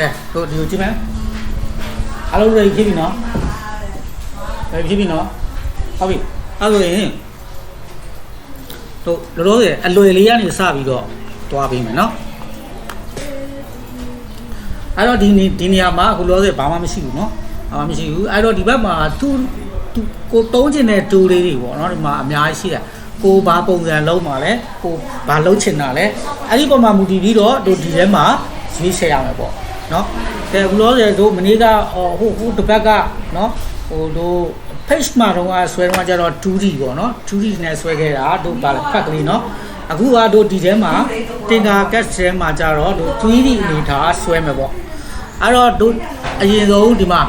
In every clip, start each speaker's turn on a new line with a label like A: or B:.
A: ကဲတို့ဒီကိုကြည့်မယ်အားလုံး ready ဖြစ်ပြီနော် ready ဖြစ်ပြီနော်ဟုတ်ပြီအဲ့ဆိုရင်တို့လောလောဆယ်အလွယ်လေးကနေစပြီးတော့တွားပေးမယ်နော်အဲ့တော့ဒီနေဒီနေရာမှာအခုလောလောဆယ်ဘာမှမရှိဘူးနော်ဘာမှမရှိဘူးအဲ့တော့ဒီဘက်မှာသူသူကိုတုံးချင်တဲ့တူလေးတွေပေါ့နော်ဒီမှာအများကြီးရှိတယ်ကိုဘာပုံစံလုံးမှာလဲကိုဘာလုံးချင်တာလဲအဲ့ဒီပုံမှာမူတည်ပြီးတော့တို့ဒီထဲမှာ ရွေးချယ်ရမယ်ပေါ့နော်ကဲအခုလောဆယ်တို့မနေ့ကဟိုဟိုဟိုတစ်ဘက်ကနော်ဟိုတို့ page မှာတော့ဆွဲတော့ကျတော့ 2D ပေါ့နော် 2D နဲ့ဆွဲခဲ့တာတို့ဗာဖက်ကလေးနော်အခုကတို့ဒီထဲမှာတင်ကာ cat ထဲမှာကျတော့တို့ 3D အနေထားဆွဲမယ်ပေါ့အဲ့တော့တို့အရင်ဆုံးဒီမှာ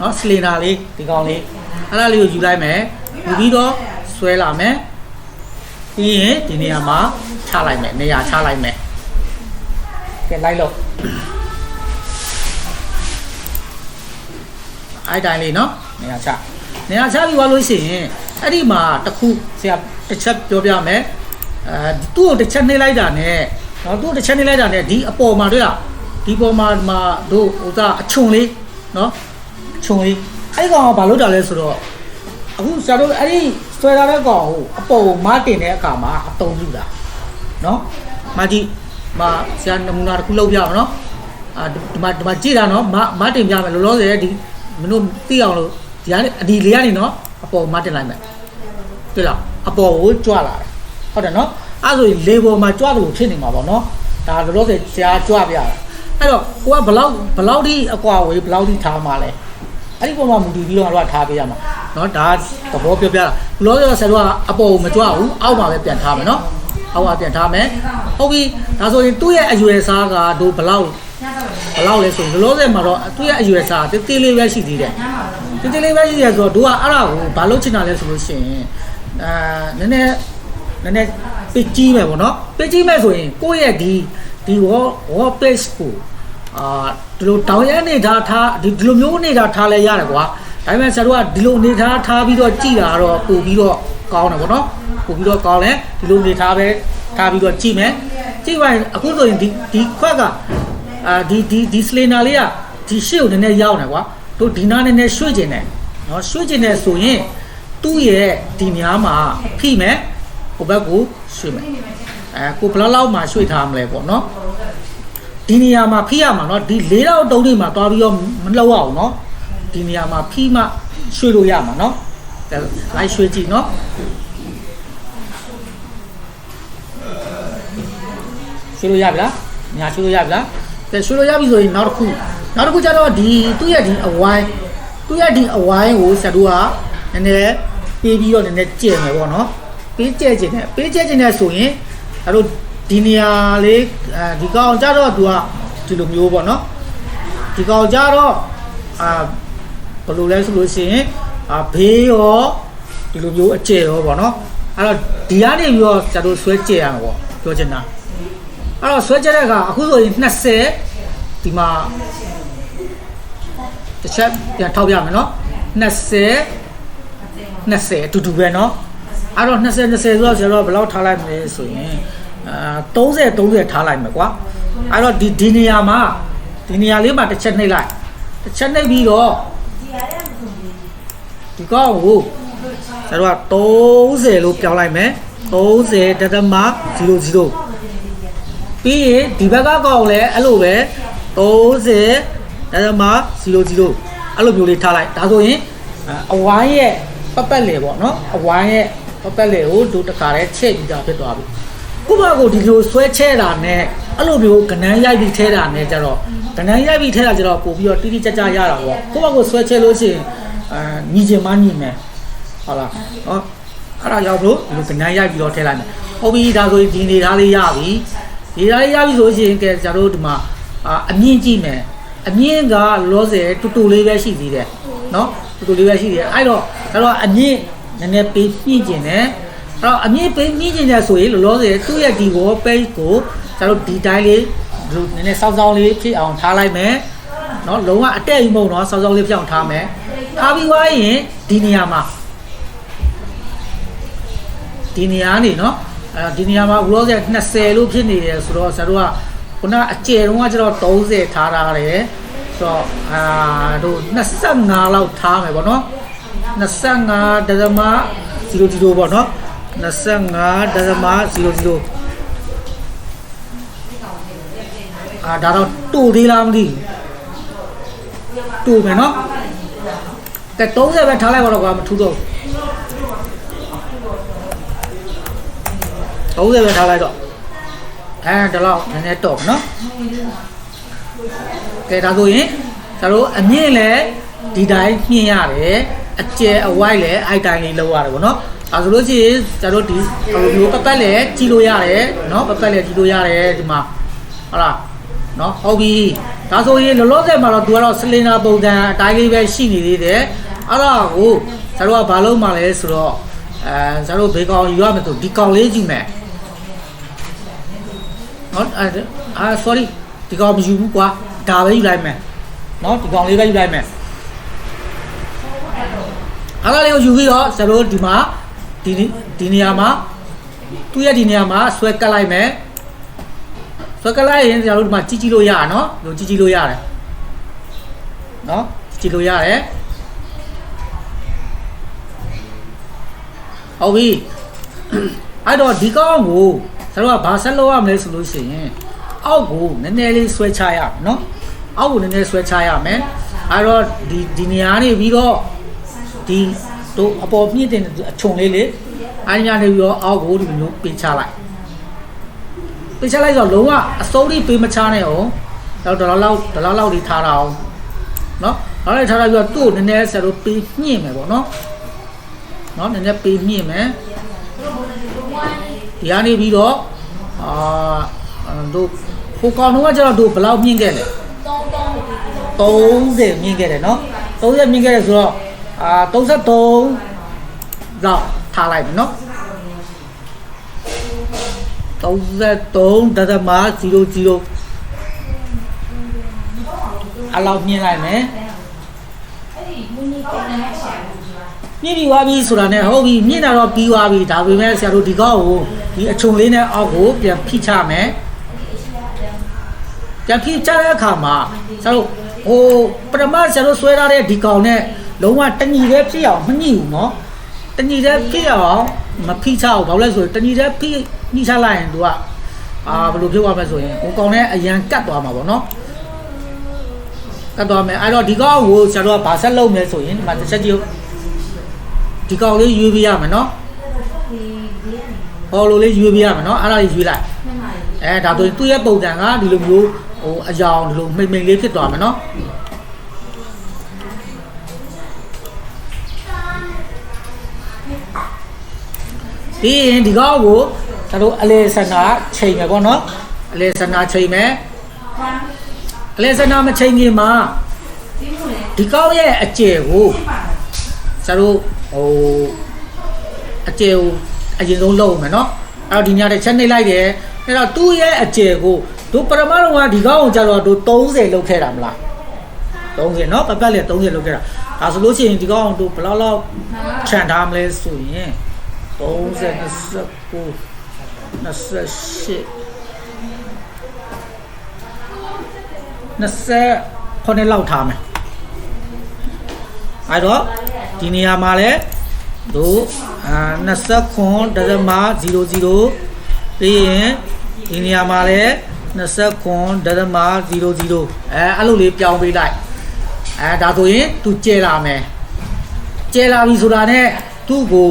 A: နော်စလင်နာလေးဒီကောင်လေးအဲ့ဒါလေးကိုယူလိုက်မယ်ယူပြီးတော့ဆွဲလာမယ်ပြီးရင်ဒီနေရာမှာချလိုက်မယ်နေရာချလိုက်မယ် ကဲလိုက်လို့အဲ့တိုင်းလေးနော်နေရာချနေရာချပြီးသွားလို့ရှိရင်အဲ့ဒီမှာတစ်ခုဆရာတစ်ချက်ပြောပြမယ်အဲသူ့ကိုတစ်ချက်နှိမ့်လိုက်တာနဲ့နော်သူ့ကိုတစ်ချက်နှိမ့်လိုက်တာနဲ့ဒီအပေါ်မှာတွေ့လားဒီပေါ်မှာမှာတို့ဥစားအချွန်လေးနော်ခြုံလေးအဲ့ကောင်ကဘာလုပ်တာလဲဆိုတော့အခုဆရာတို့အဲ့ဒီဆွဲထားတဲ့ကောင်ကိုအပေါ်ကိုမတင်တဲ့အခါမှာအတုံးပြတာနော်မကြီး မဆရာနမူနာတစ်ခုလောက်ပြအောင်နော်အာဒီမှာဒီမှာကြည့်တာနော်မမတင်ပြမယ်လောလောဆယ်ဒီမင်းတို့သိအောင်လို့ဒီကနေအဒီလေးကနေနော်အပေါ်မတင်လိုက်မယ်တွေ့လားအပေါ်ကိုကြွလာတယ်ဟုတ်တယ်နော်အဲ့ဆိုရင်လေပေါ်မှာကြွလို့ဖြစ်နေမှာပေါ့နော်ဒါလောလောဆယ်ဆရာကြွပြတာအဲ့တော့ကိုကဘလောက်ဘလောက်ဒီအကွာဝေးဘလောက်ဒီထားမှာလဲအဲ့ဒီပုံမှာမူတည်ပြီးတော့ငါတို့ကထားပေးရမှာနော်ဒါသဘောပြောပြတာလောလောဆယ်ဆရာတို့ကအပေါ်ကိုမကြွဘူးအောက်မှာပဲပြန်ထားမယ်နော် အောက်ကပြန်ထားမယ်ဟုတ်ပြီဒါဆိုရင်သူ့ရဲ့အရွယ်စားကတို့ဘလောက်ဘလောက်လဲဆိုရင်လောလောဆယ်မှာတော့သူ့ရဲ့အရွယ်စားတေးသေးလေးပဲရှိသေးတယ်တေးသေးလေးပဲရှိတယ်ဆိုတော့တို့ကအဲ့ဒါကိုဘာလို့ချင်တာလဲဆိုလို့ရှိရင်အဲနည်းနည်းနည်းနည်းပစ်ကြီးမယ်ပေါ့နော်ပစ်ကြီးမယ်ဆိုရင်ကိုယ့်ရဲ့ဒီဒီ wall wall place ကိုအာဒီလိုတောင်ရအနေထားထားဒီဒီလိုမျိုးအနေထားထားလဲရတယ်ကွာဒါပေမဲ့ဆရာတို့ကဒီလိုအနေထားထားပြီးတော့ကြည်တာတော့ပို့ပြီးတော့ ကောင်းတယ်ဗောနော်ပို့ပြီးတော့ကောင်းလဲဒီလိုနေထားပဲထားပြီးတော့ကြည့်မယ်ကြည့်ပါရင်အခုဆိုရင်ဒီဒီခွက်ကအာဒီဒီဒီစလေနာလေးကဒီရှေ့ကိုနည်းနည်းရောက်နေကွာတို့ဒီနာနည်းနည်းရွှေ့ကျင်တယ်နော်ရွှေ့ကျင်တယ်ဆိုရင်သူ့ရဲ့ဒီများမှာဖိမယ်ဟိုဘက်ကိုရွှေ့မယ်အဲကိုဘလောက်လောက်မှာရွှေ့ထားမလဲပေါ့နော်ဒီနေရာမှာဖိရမှာနော်ဒီ၄တော့တုံးနေမှာတွားပြီးတော့မလောက်အောင်နော်ဒီနေရာမှာဖိမှရွှေ့လို့ရမှာနော် လိုက်ရွှေ့ကြည့်နော်ရွှေ့လို့ရပြီလား။ညာရွှေ့လို့ရပြီလား။ဒါရွှေ့လို့ရပြီဆိုရင်နောက်တစ်ခုနောက်တစ်ခုကျတော့ဒီသူ့ရဲ့ဒီအဝိုင်းသူ့ရဲ့ဒီအဝိုင်းကိုဆရာတို့ကနည်းနည်းပေးပြီးတော့နည်းနည်းကျင်မယ်ပေါ့နော်။ပေးကျကျင်တယ်ပေးကျကျင်တယ်ဆိုရင်ဒါတို့ဒီနေရာလေးဒီကောင်ကြတော့သူကဒီလိုမျိုးပေါ့နော်။ဒီကောင်ကြတော့အာဘယ်လိုလဲဆိုလို့ရှိရင် အာဘေးရောဒီလိုမျိုးအကျဲရောပေါ့နော်အဲ့တော့ဒီကနေပြီးတော့ကျွန်တော်ဆွဲကျဲရအောင်ပေါ့ပြောချင်တာအဲ့တော့ဆွဲကျဲတဲ့အခါအခုဆိုရင်20ဒီမှာတစ်ချက်ပြန်ထောက်ပြမယ်နော်20 20အတူတူပဲနော်အဲ့တော့20 20ဆိုတော့ကျွန်တော်ဘယ်လောက်ထားလိုက်မလဲဆိုရင်အာ30 30ထားလိုက်မယ်ကွာအဲ့တော့ဒီဒီနေရာမှာဒီနေရာလေးမှာတစ်ချက်နှိပ်လိုက်တစ်ချက်နှိပ်ပြီးတော့ ဒီကောက်ကိုကျွန်တော်က30လို့ပြောင်းလိုက်မယ်30တသမ00ပြီးရင်ဒီဘက်ကကောက်လည်းအဲ့လိုပဲ30တသမ00အဲ့လိုမျိုးလေးထားလိုက်ဒါဆိုရင်အဝိုင်းရဲ့ပတ်ပတ်လေပေါ့နော်အဝိုင်းရဲ့ပတ်ပတ်လေကိုတို့တခါတည်းချက်ပြီးသားဖြစ်သွားပြီခုဘကိုဒီလိုဆွဲချဲတာနဲ့အဲ့လိုမျိုးကနန်းရိုက်ပြီးထဲတာနဲ့ကြတော့ကနန်းရိုက်ပြီးထဲတာကြတော့ပို့ပြီးတော့တိတိကျကျရတာပေါ့ခုဘကိုဆွဲချဲလို့ရှိရင် အာညီချင်မညီမယ်ဟုတ်လားနော်အဲ့ဒါရောက်လို့ဒီလိုကနန်းရိုက်ပြီးတော့ထဲလိုက်မယ်ဟုတ်ပြီဒါဆိုရင်ဒီနေသားလေးရပြီဒီသားလေးရပြီဆိုရှင်ကဲကျတို့ဒီမှာအာအမြင့်ကြည့်မယ်အမြင့်ကလောဆယ်တူတူလေးပဲရှိသေးတယ်နော်တူတူလေးပဲရှိသေးတယ်အဲ့တော့အဲ့တော့အမြင့်နည်းနည်းပေးပြင့်ကျင်တယ်အဲ့တော့အမြင့်ပေးပြင့်ကျင်တယ်ဆိုရင်လောလောဆယ်သူ့ရဲ့ဒီ wall page ကိုကျတို့ဒီတိုင်းလေးဒီလိုနည်းနည်းစောင်းစောင်းလေးဖြစ်အောင်ထားလိုက်မယ်နော်လုံးဝအတက်ကြီးမဟုတ်တော့စောင်းစောင်းလေးဖြစ်အောင်ထားမယ် ထားပြီးသွားရင်ဒီနေရာမှာဒီနေရာနေနော်အဲဒီနေရာမှာဘလော့ဆက်20လို့ဖြစ်နေတယ်ဆိုတော့ဆရာတို့ကခုနအကျယ်တုံးကကျတော့30ထားထားတယ်ဆိုတော့အာတို့25လောက်ထားမယ်ပေါ့နော်25ဒသမ00ပေါ့နော်25ဒသမ00အာဒါတော့တူသေးလားမသိဘူးတူမယ်နော် ကဲ30ပဲထားလိုက်ပါတော့ကွာမထူးတော့ဘူး30ပဲထားလိုက်တော့အဲဒီလောက်နည်းနည်းတော့မယ်နော်ကဲဒါဆိုရင်ကျတို့အမြင့်လဲဒီတိုင်းညှင်ရတယ်အကျယ်အဝိုက်လဲအိုက်တိုင်းလေးလောက်ရတယ်ဗောနော်ဒါဆိုလို့ရှိရင်ကျတို့ဒီဟိုမျိုးပတ်ပတ်လဲကြီးလို့ရတယ်နော်ပတ်ပတ်လဲကြီးလို့ရတယ်ဒီမှာဟုတ်လားနော်ဟုတ်ပြီဒါဆိုရင်လောလောဆယ်မှာတော့သူကတော့စလင်နာပုံစံအတိုင်းလေးပဲရှိနေသေးတယ် အဲ့ဒါကိုကျတို့ကဘာလုပ်မှလဲဆိုတော့အဲကျတို့ဘေကောင်ယူရမယ်ဆိုဒီကောင်လေးကြည့်မယ်နော်အဲအာ sorry ဒီကောင်မယူဘူးကွာဒါပဲယူလိုက်မယ်နော်ဒီကောင်လေးပဲယူလိုက်မယ်အဲ့ဒါလေးကိုယူပြီးတော့ကျတို့ဒီမှာဒီဒီနေရာမှာသူ့ရဲ့ဒီနေရာမှာဆွဲကတ်လိုက်မယ်ဆွဲကတ်လိုက်ရင်ကျတို့ဒီမှာကြီးကြီးလို့ရတာနော်ဒီလိုကြီးကြီးလို့ရတယ်နော်ကြီးကြီးလို့ရတယ် ဟုတ်ပြီအဲ့တော့ဒီကောင်ကိုကျတို့ကဘာဆက်လုပ်ရမလဲဆိုလို့ရှိရင်အောက်ကိုနည်းနည်းလေးဆွဲချရမယ်နော်အောက်ကိုနည်းနည်းဆွဲချရမယ်အဲ့တော့ဒီဒီနေရာနေပြီးတော့ဒီတို့အပေါ်မြင့်တဲ့အချုံလေးလေအဲ့ဒီကနေပြီးတော့အောက်ကိုဒီလိုမျိုးပေးချလိုက်ပေးချလိုက်ဆိုတော့လုံးဝအစိုးရိပေးမချနဲ့အောင်တော့ဒေါ်လာလောက်ဒေါ်လာလောက်လေးထားတာအောင်နော်နောက်လိုက်ထားတာပြီးတော့သူ့ကိုနည်းနည်းဆက်လို့ပေးညှင့်မယ်ပေါ့နော် နော်နည်းနည်းပေးညှင့်မယ်ဒီကနေပြီးတော့အာတို့ဟိုကောင်တော့ကကျတော့တို့ဘယ်လောက်မြင့်ခဲ့လဲ30မြင့်ခဲ့တယ်နော်30မြင့်ခဲ့တယ်ဆိုတော့အာ33လောက်ထားလိုက်ပြီနော်33ဒသမ00အလောက်မြင်လိုက်မယ် မြင့်ပြီးသွားပြီဆိုတာနဲ့ဟုတ်ပြီမြင့်တာတော့ပြီးသွားပြီဒါပေမဲ့ဆရာတို့ဒီကောက်ကိုဒီအချုံလေးနဲ့အောက်ကိုပြန်ဖိချမယ်ပြန်ဖိချတဲ့အခါမှာဆရာတို့ဟိုပထမဆရာတို့ဆွဲထားတဲ့ဒီကောင်နဲ့လုံးဝတညီပဲဖြစ်အောင်မညှိဘူးเนาะတညီတဲ့ဖြစ်အောင်မဖိချအောင်ဘာလို့လဲဆိုရင်တညီတဲ့ဖိညှိချလိုက်ရင် तू ကအာဘယ်လိုဖြစ်သွားမလဲဆိုရင်ဟိုကောင်နဲ့အရန်ကတ်သွားမှာပေါ့เนาะကတ်သွားမယ်အဲ့တော့ဒီကောင်ကိုဆရာတို့ကဗာဆက်လုပ်မယ်ဆိုရင်ဒီမှာတစ်ချက်ကြည့် ဒီကောင်လေးရွေးပေးရမယ်နော်ဟော်လိုလေးရွေးပေးရမယ်နော်အဲ့ဒါလေးရွေးလိုက်အဲဒါဆိုသူ့ရဲ့ပုံစံကဒီလိုမျိုးဟိုအယောင်ဒီလိုမိမ့်မိမ့်လေးဖြစ်သွားမယ်နော်ပြီးရင်ဒီကောင်ကိုကျွန်တော်အလေဆန္ဒချိန်မယ်ပေါ့နော်အလေဆန္ဒချိန်မယ်အလေဆန္ဒမချိန်ခင်မှာဒီကောင်ရဲ့အကျယ်ကိုကျွန်တော် ဟိုအကျယ်ကိုအရင်ဆုံးလုပ်မယ်နော်အဲ့တော့ဒီညတစ်ချက်နှိပ်လိုက်တယ်အဲ့တော့သူ့ရဲ့အကျယ်ကိုတို့ပရမတော်ကဒီကောင်ကိုကြတော့တို့30လောက်ခဲ့တာမလား30နော်ပပတ်လေ30လောက်ခဲ့တာဒါဆိုလို့ရှိရင်ဒီကောင်တို့ဘလောက်လောက်ခြံထားမလဲဆိုရင်30 29 28 29လောက်ထားမယ်အဲ့တော့ဒီနေရာမှာလည်း တို့အာ29ဒသမ00ပြီးရင်ဒီနေရာမှာလဲ29ဒသမ00အဲအဲ့လိုလေးပြောင်းပေးလိုက်အဲဒါဆိုရင်သူကျဲလာမယ်ကျဲလာပြီဆိုတာနဲ့သူ့ကို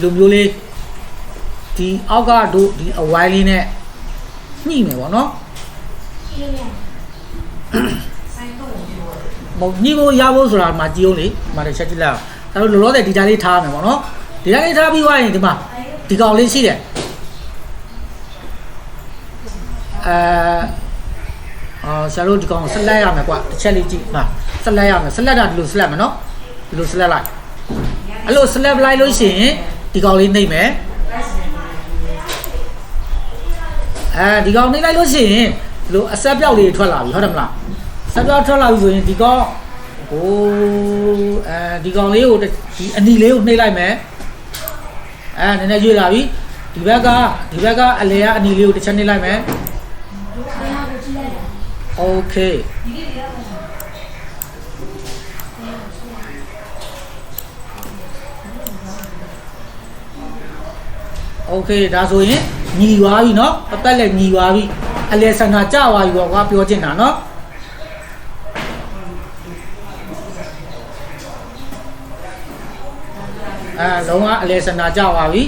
A: လူမျိုးလေးဒီအောက်ကတို့ဒီအဝိုင်းလေးနဲ့ညှိမယ်ပေါ့နော်မဟုတ်ညှိဖို့ရဖို့ဆိုတာမှကြည့်အောင်လေဒီမှာတစ်ချက်ကြည့်လိုက်အောင် ဒါတို့လောလောဆယ်ဒီတိုင်းလေးထားမယ်ပေါ့နော်ဒီတိုင်းလေးထားပြီးသွားရင်ဒီမှာဒီကောင်လေးရှိတယ်အဲအာဆရာတို့ဒီကောင်ဆက်လက်ရမယ်ကွာတစ်ချက်လေးကြည့်ဟာဆက်လက်ရမယ်ဆက်လက်တာဒီလိုဆက်လက်မယ်နော်ဒီလိုဆက်လက်လိုက်အဲ့လိုဆက်လက်လိုက်လို့ရှိရင်ဒီကောင်လေးနှိမ့်မယ်အဲဒီကောင်နှိမ့်လိုက်လို့ရှိရင်ဒီလိုအဆက်ပြောက်လေးထွက်လာပြီဟုတ်တယ်မလားဆက်ပြောက်ထွက်လာပြီဆိုရင်ဒီကောင် ဟိုအဲဒီကောင်လေးကိုဒီအနီလေးကိုနှိမ့်လိုက်မယ်အဲနည်းနည်းရွေ့လာပြီဒီဘက်ကဒီဘက်ကအလဲကအနီလေးကိုတစ်ချက်နှိမ့်လိုက်မယ် โอเคโอเคဒါဆိုရင်ညီသွားပြီเนาะအသက်လည်းညီသွားပြီအလဲဆန္ဒကြသွားပြီပေါ့ကွာပြောချင်တာเนาะ အဲလုံးဝအလဲဆန္ဒကြသွားပြီ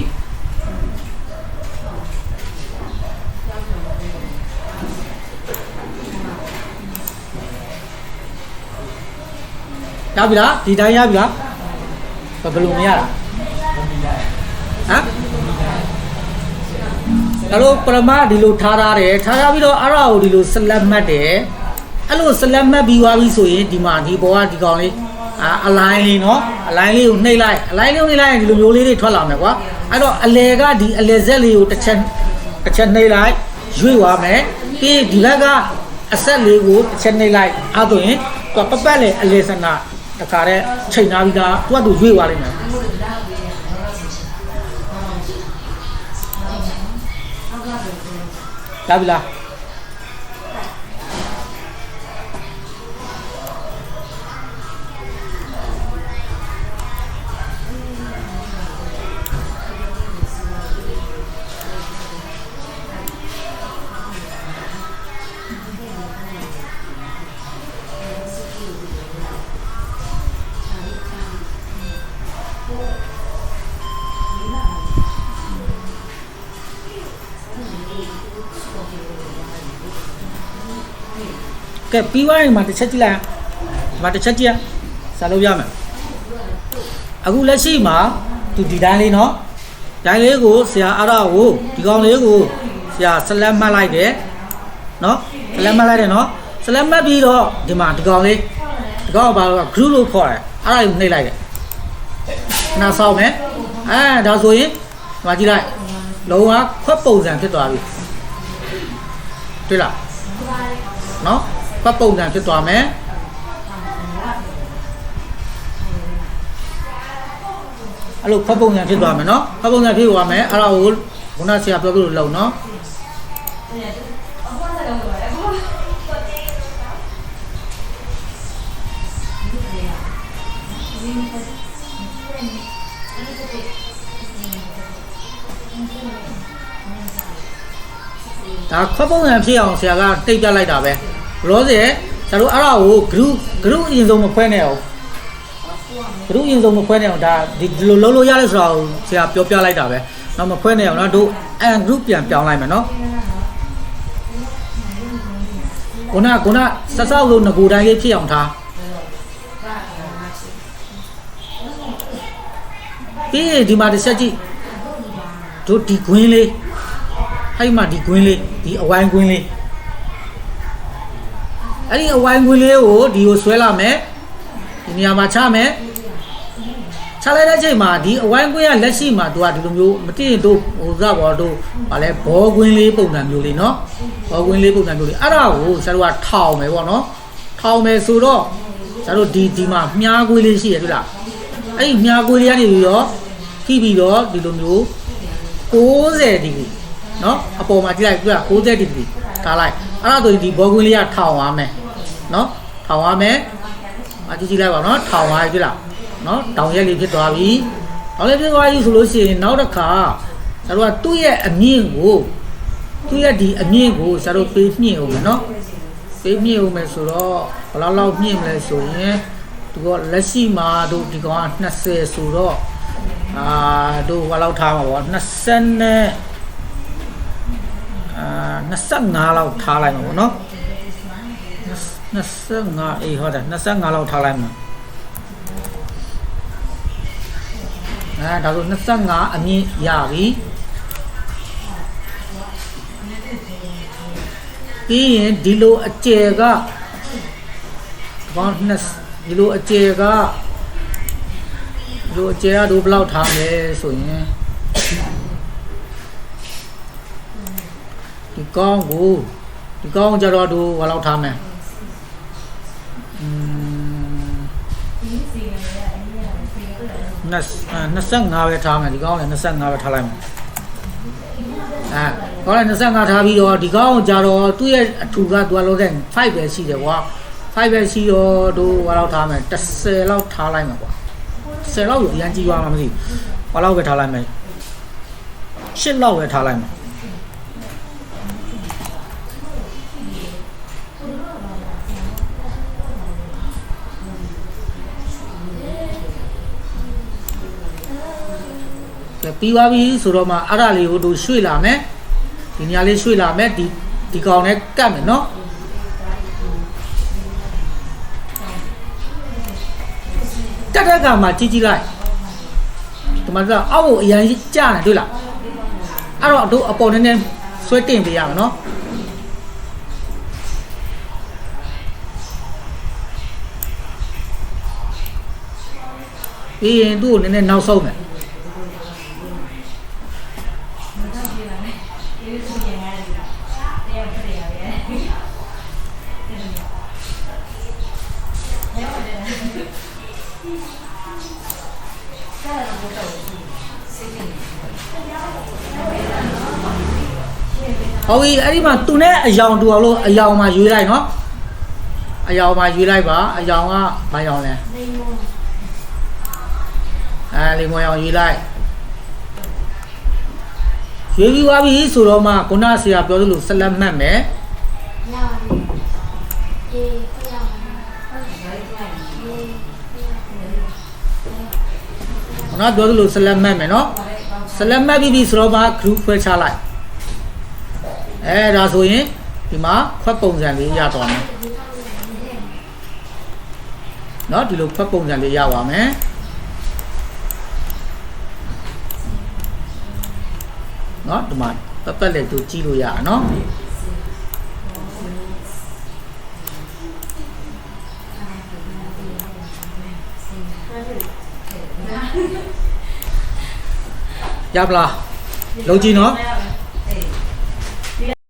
A: ရပြီလားဒီတိုင်းရပြီလားဘယ်လိုမရတာဟမ်ဒါလို့ပရမဒီလိုထားထားတယ်ထားထားပြီးတော့အဲ့ဒါကိုဒီလိုဆက်လက်မှတ်တယ်အဲ့လိုဆက်လက်မှတ်ပြီးသွားပြီဆိုရင်ဒီမှာဒီဘောကဒီကောင်လေး အာအလိုင်းလေးနော်အလိုင်းလေးကိုနှိပ်လိုက်အလိုင်းလေးကိုနှိပ်လိုက်ရင်ဒီလိုမျိုးလေးတွေထွက်လာမယ်ကွာအဲ့တော့အလဲကဒီအလဲဆက်လေးကိုတစ်ချက်တစ်ချက်နှိပ်လိုက်ရွေ့သွားမယ်ပြီးဒီဘက်ကအဆက်လေးကိုတစ်ချက်နှိပ်လိုက်အဲ့ဆိုရင်သူကပပတ်လေအလဲစနာတခါတည်းချိန်ထားပြီးသားသူကသူရွေ့သွားလိမ့်မယ်လာပြီလား ကဲပြီးသွားရင်ဒီမှာတစ်ချက်ကြည့်လိုက်ဒီမှာတစ်ချက်ကြည့်ရစာလို့ရမယ်အခုလက်ရှိမှာသူဒီတိုင်းလေးနော်ဒိုင်းလေးကိုဆရာအားရကိုဒီကောင်လေးကိုဆရာဆလက်မှတ်လိုက်တယ်နော်ဆလက်မှတ်လိုက်တယ်နော်ဆလက်မှတ်ပြီးတော့ဒီမှာဒီကောင်လေးဒီကောင်ကဘာလို့ group လို့ခေါ်တယ်အားရကိုနှိပ်လိုက်တယ်နားဆောင်မယ်အဲဒါဆိုရင်ဒီမှာကြည့်လိုက်လုံးဝခွက်ပုံစံဖြစ်သွားပြီတွေ့လားနော် ပတ်ပုံစံဖြစ်သွားမယ်အဲ့လိုဖတ်ပုံစံဖြစ်သွားမယ်နော်ဖတ်ပုံစံဖြစ်သွားမယ်အဲ့ဒါကိုခုနဆရာပြောပြလို့လုံနော်ဒါခွက်ပုံစံဖြစ်အောင်ဆရာကတိတ်ပြလိုက်တာပဲ ရောစေဆရာတို့အဲ့ဒါကို group group အရင်ဆုံးမခွဲနဲ့အောင် group အရင်ဆုံးမခွဲနဲ့အောင်ဒါဒီလိုလုံးလို့ရတယ်ဆိုတာကိုဆရာပြောပြလိုက်တာပဲတော့မခွဲနဲ့အောင်နော်တို့ and group ပြန်ပြောင်းလိုက်မယ်နော်ခုနခုနဆက်ဆောက်လို့ငကိုတိုင်းလေးဖြစ်အောင်ထားပြီးရင်ဒီမှာတစ်ချက်ကြည့်တို့ဒီကွင်းလေးအဲ့ဒီမှာဒီကွင်းလေးဒီအဝိုင်းကွင်းလေး အဲ့ဒီအဝိုင်းငွေလေးကိုဒီကိုဆွဲလာမယ်ဒီနေရာမှာချမယ်ချလိုက်တဲ့အချိန်မှာဒီအဝိုင်းကွင်းကလက်ရှိမှာသူကဒီလိုမျိုးမတင်တို့ဟိုကဘောတို့ဗာလဲဘောကွင်းလေးပုံစံမျိုးလေးနော်ဘောကွင်းလေးပုံစံမျိုးလေးအဲ့ဒါကိုဆရာတို့ကထောင်မယ်ပေါ့နော်ထောင်မယ်ဆိုတော့ဆရာတို့ဒီဒီမှာမြားကွင်းလေးရှိရတွေ့လားအဲ့ဒီမြားကွင်းလေးကနေပြီးတော့ထိပြီးတော့ဒီလိုမျိုး60ဒီဂရီနော်အပေါ်မှာကြည့်လိုက်တွေ့လား60ဒီဂရီထားလိုက် အဲ့ဒါဆိုရင်ဒီဘောကွင်းလေးကထောင်သွားမယ်နော်ထောင်သွားမယ်အကြည့်ကြည့်လိုက်ပါနော်ထောင်သွားပြီလားနော်တောင်ရက်လေးဖြစ်သွားပြီတောင်ရက်ဖြစ်သွားပြီဆိုလို့ရှိရင်နောက်တစ်ခါဆရာတို့ကသူ့ရဲ့အမြင့်ကိုသူ့ရဲ့ဒီအမြင့်ကိုဆရာတို့ပေးမြင့်အောင်မယ်နော်ပေးမြင့်အောင်မယ်ဆိုတော့ဘယ်လောက်လောက်မြင့်မလဲဆိုရင်သူကလက်ရှိမှာတို့ဒီကောင်က20ဆိုတော့အာတို့ဘယ်လောက်ထားမှာပေါ့20နဲ့ အာ25လောက်ထားလိုက်မှာပေါ့နော်25အေးဟုတ်တယ်25လောက်ထားလိုက်မှာအဲဒါဆို25အမြင့်ရပြီပြီးရင်ဒီလိုအကျယ်ကဘောင်း20ဒီလိုအကျယ်ကဒီလိုအကျယ်ကတို့ဘယ်လောက်ထားမလဲဆိုရင် ဒီကောင်းကိုဒီကောင်းကြတော့တို့ဘယ်လောက်ထားမလဲอืม25ပဲထားမယ်ဒီကောင်းလည်း25ပဲထားလိုက်မယ်အဲဟောလဲ25ထားပြီးတော့ဒီကောင်ကကြတော့သူ့ရဲ့အထူကသူကလုံးတဲ့5ပဲရှိတယ်ကွာ5ပဲရှိတော့တို့ဘာလောက်ထားမလဲ10လောက်ထားလိုက်မှာကွာ10လောက်ကိုအရင်ကြီးသွားမှာမသိဘူးဘာလောက်ပဲထားလိုက်မယ်10လောက်ပဲထားလိုက်မှာကဲ ပြီးသွားပြီဆိုတော့မှအဲ့ဒါလေးကိုတို့ရွှေ့လာမယ်ဒီနေရာလေးရွှေ့လာမယ်ဒီဒီကောင်နဲ့ကတ်မယ်နော်ကတ်တဲ့ကမှာကြီးကြီးလိုက်ဒီမှာကအောက်ကိုအရင်ကြာနေတွေ့လားအဲ့တော့တို့အပေါ်နည်းနည်းဆွဲတင်ပေးရမယ်နော်ပြီးရင်သူ့ကိုနည်းနည်းနောက်ဆုံးမယ် ဟုတ်ပြီအဲ့ဒီမှာသူနဲ့အယောင်တူအောင်လို့အယောင်မှာရွေးလိုက်နော်အယောင်မှာရွေးလိုက်ပါအယောင်ကဘာယောင်လဲ
B: လိမ္မော
A: အဲလေမွန်ယောင်ရွေးလိုက်ရွေးပြီးသွားပြီဆိုတော့မှခုနဆရာပြောသလိုဆက်လက်မှတ်မယ်
B: ညာရီအေးဖျားဟုတ်ကဲ့အေး
A: ခုနပြောသလိုဆက်လက်မှတ်မယ်နော်ဆက်လက်မှတ်ပြီးပြီဆိုတော့မှ group ခွဲချလိုက် အဲဒါဆိုရင်ဒီမှာခွက်ပုံစံလေးရသွားမယ်နော်ဒီလိုခွက်ပုံစံလေးရပါမယ်နော်ဒီမှာပတ်ပတ်လေးသူကြည့်လို့ရအောင်နော်ရပလားလုံးကြည့်နော်